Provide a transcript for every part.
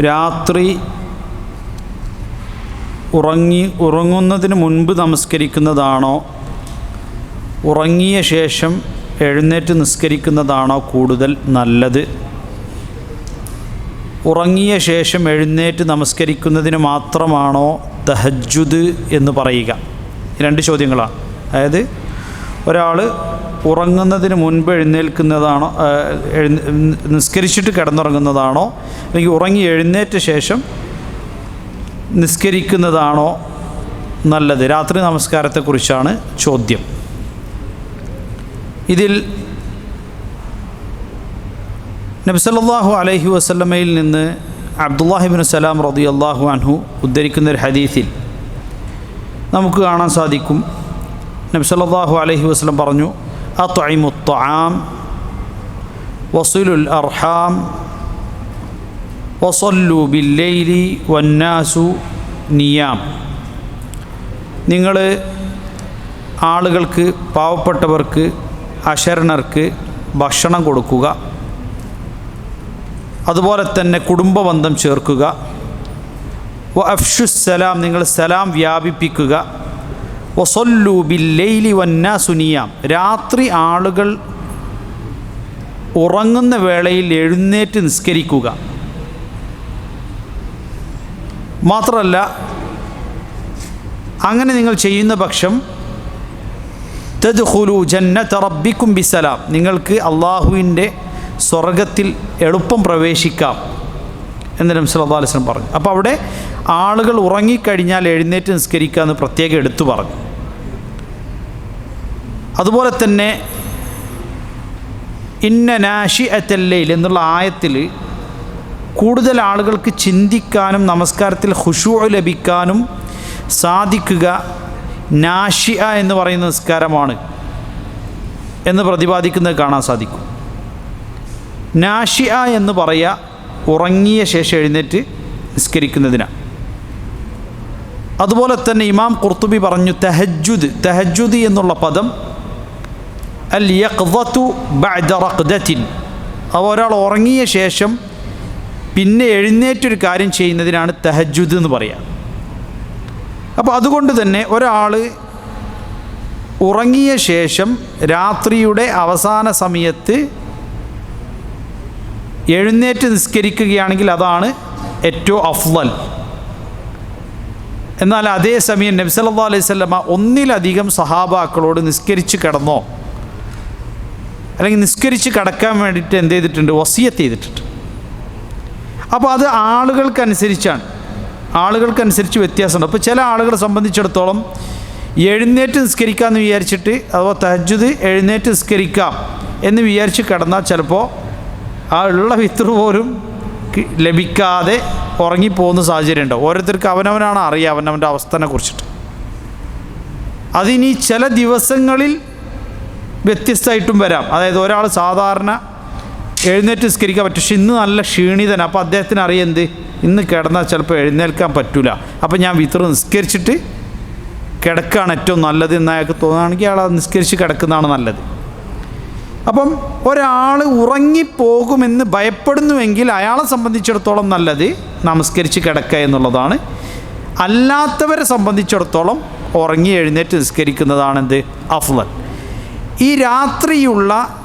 രാത്രി ഉറങ്ങി ഉറങ്ങുന്നതിന് മുൻപ് നമസ്കരിക്കുന്നതാണോ? ഉറങ്ങിയ ശേഷം എഴുന്നേറ്റ് നിസ്കരിക്കുന്നതാണോ കൂടുതൽ നല്ലത്? ഉറങ്ങിയ ശേഷം എഴുന്നേറ്റ് നമസ്കരിക്കുന്നതിന് മാത്രമാണോ തഹജുദ് എന്ന് പറയുക? രണ്ട് ചോദ്യങ്ങളാണ്. അതായത് ഒരാൾ ഉറങ്ങുന്നതിന് മുൻപ് എഴുന്നേൽക്കുന്നതാണോ നിസ്കരിച്ചിട്ട് കിടന്നുറങ്ങുന്നതാണോ അല്ലെങ്കിൽ ഉറങ്ങി എഴുന്നേറ്റ ശേഷം നിസ്കരിക്കുന്നതാണോ നല്ലത്? രാത്രി നമസ്കാരത്തെക്കുറിച്ചാണ് ചോദ്യം. ഇതിൽ നബ്സല്ലാഹു അലഹി വസ്ലമയിൽ നിന്ന് അബ്ദുല്ലാഹിബിൻ സലാം റതി അള്ളാഹു അൻഹു ഉദ്ധരിക്കുന്ന ഒരു ഹദീസിൽ നമുക്ക് കാണാൻ സാധിക്കും. നബ്സല്ലാഹു അലഹി വസ്ലം പറഞ്ഞു അത്വൈമുത്വാം وصلوا الأرحام وصلوا بالليل والناس نيام. നിങ്ങൾ ആളുകൾക്ക് പാവപ്പെട്ടവർക്ക് അശരണർക്ക് ഭക്ഷണം കൊടുക്കുക. അതുപോലെ തന്നെ കുടുംബബന്ധം ചേർക്കുക. വ അഫ്ഷുസലാം നിങ്ങൾ സലാം വ്യാപിപ്പിക്കുക. വസൊല്ലു ബില്ലൈലി വന്നാസുനിയാം രാത്രി ആളുകൾ ഉറങ്ങുന്ന വേളയിൽ എഴുന്നേറ്റ് നിസ്കരിക്കുക. മാത്രമല്ല അങ്ങനെ നിങ്ങൾ ചെയ്യുന്ന പക്ഷം തദ്ഖുലു ജന്നത റബ്ബിക്കും ബിസലാം. നിങ്ങൾക്ക് അള്ളാഹുവിന്റെ സ്വർഗത്തിൽ എളുപ്പം പ്രവേശിക്കാം. എന്ന് നബി സല്ലല്ലാഹു അലൈഹി വസല്ലം പറഞ്ഞു. അപ്പോൾ അവിടെ ആളുകൾ ഉറങ്ങിക്കഴിഞ്ഞാൽ എഴുന്നേറ്റ് നിസ്കരിക്കുക എന്ന് പ്രത്യേകം എടുത്തു പറഞ്ഞു. അതുപോലെ തന്നെ ഇന്ന നാഷി അത്തല്ലയിൽ എന്നുള്ള ആയത്തിൽ കൂടുതൽ ആളുകൾക്ക് ചിന്തിക്കാനും നമസ്കാരത്തിൽ ഹുഷു ലഭിക്കാനും സാധിക്കുക നാഷിയ എന്ന് പറയുന്ന നിസ്കാരമാണ് എന്ന് പ്രതിപാദിക്കുന്നത് കാണാൻ സാധിക്കും. നാഷിയ എന്ന് പറയുക ഉറങ്ങിയ ശേഷം എഴുന്നേറ്റ് നിസ്കരിക്കുന്നതിനാണ്. അതുപോലെ തന്നെ ഇമാം കുർത്തുബി പറഞ്ഞു തെഹജുദ് തെഹജുദ് എന്നുള്ള പദം അൽ യഖ്വത്തു ബഅദ റഖ്ദത്തിൻ അവ ഒരാൾ ഉറങ്ങിയ ശേഷം പിന്നെ എഴുന്നേറ്റൊരു കാര്യം ചെയ്യുന്നതിനാണ് തെഹജുദ് എന്ന് പറയുക അപ്പോൾ അതുകൊണ്ട് തന്നെ ഒരാൾ ഉറങ്ങിയ ശേഷം രാത്രിയുടെ അവസാന സമയത്ത് എഴുന്നേറ്റ് നിസ്കരിക്കുകയാണെങ്കിൽ അതാണ് ഏറ്റവും അഫ്ലൽ എന്നാൽ അതേസമയം നബി സല്ലല്ലാഹു അലൈഹി വസല്ലമ ഒന്നിലധികം സഹാബാക്കളോട് നിസ്കരിച്ച് കിടന്നോ. അല്ലെങ്കിൽ നിസ്കരിച്ച് കിടക്കാൻ വേണ്ടിയിട്ട് എന്ത് ചെയ്തിട്ടുണ്ട്? വസിയത്ത് ചെയ്തിട്ടുണ്ട്. അപ്പോൾ അത് ആളുകൾക്കനുസരിച്ചാണ്. ആളുകൾക്കനുസരിച്ച് വ്യത്യാസമുണ്ട്. അപ്പോൾ ചില ആളുകളെ സംബന്ധിച്ചിടത്തോളം എഴുന്നേറ്റ് നിസ്കരിക്കാമെന്ന് വിചാരിച്ചിട്ട് അഥവാ തഹജുദ് എഴുന്നേറ്റ് നിസ്കരിക്കാം എന്ന് വിചാരിച്ച് കിടന്നാൽ ചിലപ്പോൾ ആ ഉള്ള വിത്തർ പോലും ലഭിക്കാതെ ഉറങ്ങിപ്പോകുന്ന സാഹചര്യം ഉണ്ടാവും ഓരോരുത്തർക്ക് അവനവനാണ് അറിയുക അവനവന്റെ അവസ്ഥനെ കുറിച്ചിട്ട്. അതിനി ചില ദിവസങ്ങളിൽ വ്യത്യസ്തമായിട്ടും വരാം. അതായത് ഒരാൾ സാധാരണ എഴുന്നേറ്റ് നിസ്കരിക്കാൻ പറ്റും. പക്ഷെ ഇന്ന് നല്ല ക്ഷീണിതനാണ് അപ്പോൾ അദ്ദേഹത്തിന് അറിയാം എന്ത്? ഇന്ന് കിടന്നാൽ ചിലപ്പോൾ എഴുന്നേൽക്കാൻ പറ്റില്ല അപ്പോൾ ഞാൻ വിത്ര നിസ്കരിച്ചിട്ട് കിടക്കുകയാണ് ഏറ്റവും നല്ലത്. എന്ന് അയാൾക്ക് തോന്നുകയാണെങ്കിൽ അയാൾ നിസ്കരിച്ച് കിടക്കുന്നതാണ് നല്ലത്. അപ്പം ഒരാൾ ഉറങ്ങിപ്പോകുമെന്ന് ഭയപ്പെടുന്നുവെങ്കിൽ അയാളെ സംബന്ധിച്ചിടത്തോളം നല്ലത് നമസ്കരിച്ച് കിടക്കുക എന്നുള്ളതാണ്. അല്ലാത്തവരെ സംബന്ധിച്ചിടത്തോളം ഉറങ്ങി എഴുന്നേറ്റ് നിസ്കരിക്കുന്നതാണെന്ത്? അഫ്ലൽ ഈ രാത്രിയുള്ള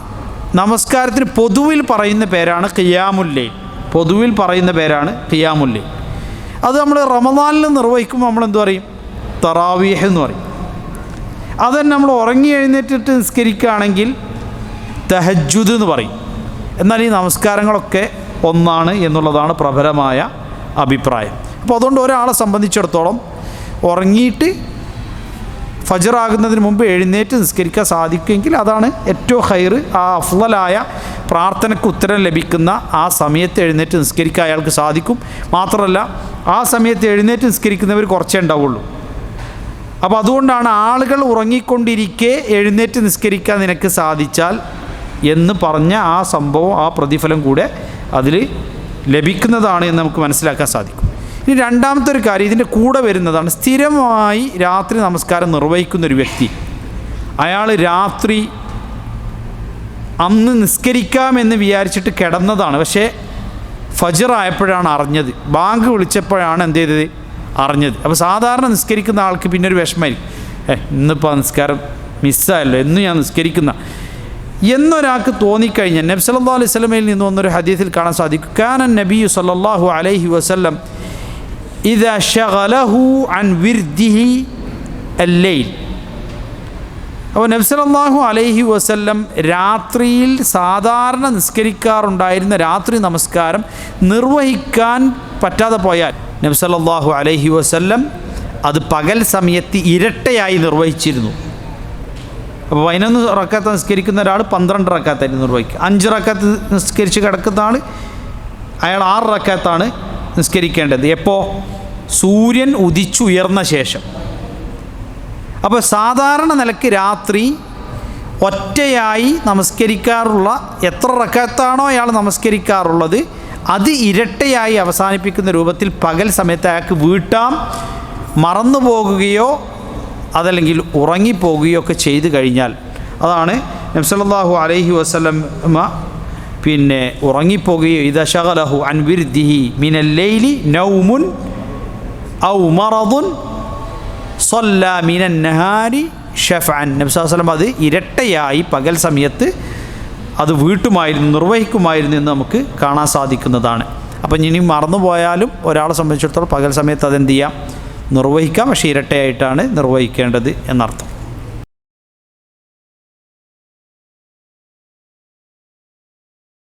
നമസ്കാരത്തിന് പൊതുവിൽ പറയുന്ന പേരാണ് ഖിയാമുല്ലൈൽ. പൊതുവിൽ പറയുന്ന പേരാണ് ഖിയാമുല്ലൈൽ. അത് നമ്മൾ റമദാനിൽ നിർവഹിക്കുമ്പോൾ നമ്മൾ എന്തു പറയും? തറാവീഹ് എന്ന് പറയും. അത് തന്നെ നമ്മൾ ഉറങ്ങി എഴുന്നേറ്റിട്ട് നിസ്കരിക്കുകയാണെങ്കിൽ തഹജുദ് എന്ന് പറയും. എന്നാൽ ഈ നമസ്കാരങ്ങളൊക്കെ ഒന്നാണ് എന്നുള്ളതാണ് പ്രബലമായ അഭിപ്രായം. അപ്പോൾ അതുകൊണ്ട് ഒരാളെ സംബന്ധിച്ചിടത്തോളം ഉറങ്ങിയിട്ട് ഫജറാകുന്നതിന് മുമ്പ് എഴുന്നേറ്റ് നിസ്കരിക്കാൻ സാധിക്കുമെങ്കിൽ അതാണ് ഏറ്റവും ഹൈർ ആ അഫ്ലലായ പ്രാർത്ഥനയ്ക്ക് ഉത്തരം ലഭിക്കുന്ന ആ സമയത്ത് എഴുന്നേറ്റ് നിസ്കരിക്കാൻ അയാൾക്ക് സാധിക്കും. മാത്രമല്ല ആ സമയത്ത് എഴുന്നേറ്റ് നിസ്കരിക്കുന്നവർ കുറച്ചേ ഉണ്ടാവുള്ളൂ. അപ്പോൾ അതുകൊണ്ടാണ് ആളുകൾ ഉറങ്ങിക്കൊണ്ടിരിക്കെ എഴുന്നേറ്റ് നിസ്കരിക്കാൻ നിനക്ക് സാധിച്ചാൽ എന്ന് പറഞ്ഞ ആ സംഭവം ആ പ്രതിഫലം കൂടെ അതിൽ ലഭിക്കുന്നതാണ് എന്ന് നമുക്ക് മനസ്സിലാക്കാൻ സാധിക്കും. ഇനി രണ്ടാമത്തെ ഒരു കാര്യം ഇതിന്റെ കൂടെ വരുന്നതാണ് സ്ഥിരമായി രാത്രി നമസ്കാരം നിർവഹിക്കുന്ന ഒരു വ്യക്തി അയാൾ രാത്രി അന്ന് നിസ്കരിക്കാമെന്ന് വിചാരിച്ചിട്ട് കിടന്നതാണ്. പക്ഷേ ഫജർ ആയപ്പോഴാണ് അറിഞ്ഞത്. ബാങ്ക് വിളിച്ചപ്പോഴാണ് എന്ത് ചെയ്തത്? അറിഞ്ഞത്. അപ്പോൾ സാധാരണ നിസ്കരിക്കുന്ന ആൾക്ക് പിന്നെ ഒരു വിഷമമായിരിക്കും ഏഹ് ഇന്നിപ്പോൾ നിസ്കാരം മിസ്സായല്ലോ എന്നും ഞാൻ നിസ്കരിക്കുന്ന. എന്നൊരാൾക്ക് തോന്നിക്കഴിഞ്ഞാൽ നബി സല്ലാ അലൈഹി സ്വലമയിൽ നിന്ന് വന്നൊരു ഹദീസിൽ കാണാൻ സാധിക്കും. കാനൻ നബിയു സല്ലാഹു അലൈഹി വസ്ലം ഇത് ഷഗലഹു അൻ വിർദിഹി അല്ലൈൽ അപ്പോൾ നബ്സലല്ലാഹു അലൈഹി വസല്ലം രാത്രിയിൽ സാധാരണ നിസ്കരിക്കാറുണ്ടായിരുന്ന രാത്രി നമസ്കാരം നിർവഹിക്കാൻ പറ്റാതെ പോയാൽ നബ്സലല്ലാഹു അലൈഹി വസല്ലം അത് പകൽ സമയത്ത് ഇരട്ടയായി നിർവഹിച്ചിരുന്നു. അപ്പോൾ പതിനൊന്ന് റക്കാത്ത് നിസ്കരിക്കുന്ന ഒരാൾ പന്ത്രണ്ട് റക്കാത്ത് ഇരുന്നൂറ് രൂപയ്ക്ക് അഞ്ച് റക്കാത്ത് നിസ്കരിച്ച് കിടക്കുന്ന ആൾ അയാൾ ആറ് റക്കാത്താണ് നിസ്കരിക്കേണ്ടത്. എപ്പോൾ സൂര്യൻ ഉദിച്ചുയർന്ന ശേഷം. അപ്പോൾ സാധാരണ നിലയ്ക്ക് രാത്രി ഒറ്റയായി നമസ്കരിക്കാറുള്ള എത്ര റക്കത്താണോ അയാൾ നമസ്കരിക്കാറുള്ളത് അത് ഇരട്ടയായി അവസാനിപ്പിക്കുന്ന രൂപത്തിൽ പകൽ സമയത്ത് അയാൾക്ക് വീട്ടാം മറന്നു പോകുകയോ അതല്ലെങ്കിൽ ഉറങ്ങിപ്പോകുകയോ ഒക്കെ ചെയ്തു കഴിഞ്ഞാൽ അതാണ് നബ്സല്ലാഹു അലൈഹി വസ്ലമ പിന്നെ ഉറങ്ങിപ്പോകുകയോ ഇതശകലഹു അൻവിർദിഹി മിനല്ലൈലി നൗമുൻ ഔ മറദുൻ സൊല്ല മിനൻ നഹാരി ഷഫാൻ നബ്സാസ്ലം അത് ഇരട്ടയായി പകൽ സമയത്ത് അത് വീട്ടുമായിരുന്നു നിർവഹിക്കുമായിരുന്നു എന്ന് നമുക്ക് കാണാൻ സാധിക്കുന്നതാണ്. അപ്പം ഇനി മറന്നുപോയാലും ഒരാളെ സംബന്ധിച്ചിടത്തോളം പകൽ സമയത്ത് അതെന്ത് ചെയ്യാം? നിർവഹിക്കാം. പക്ഷേ ഇരട്ടയായിട്ടാണ് നിർവഹിക്കേണ്ടത് എന്നർത്ഥം.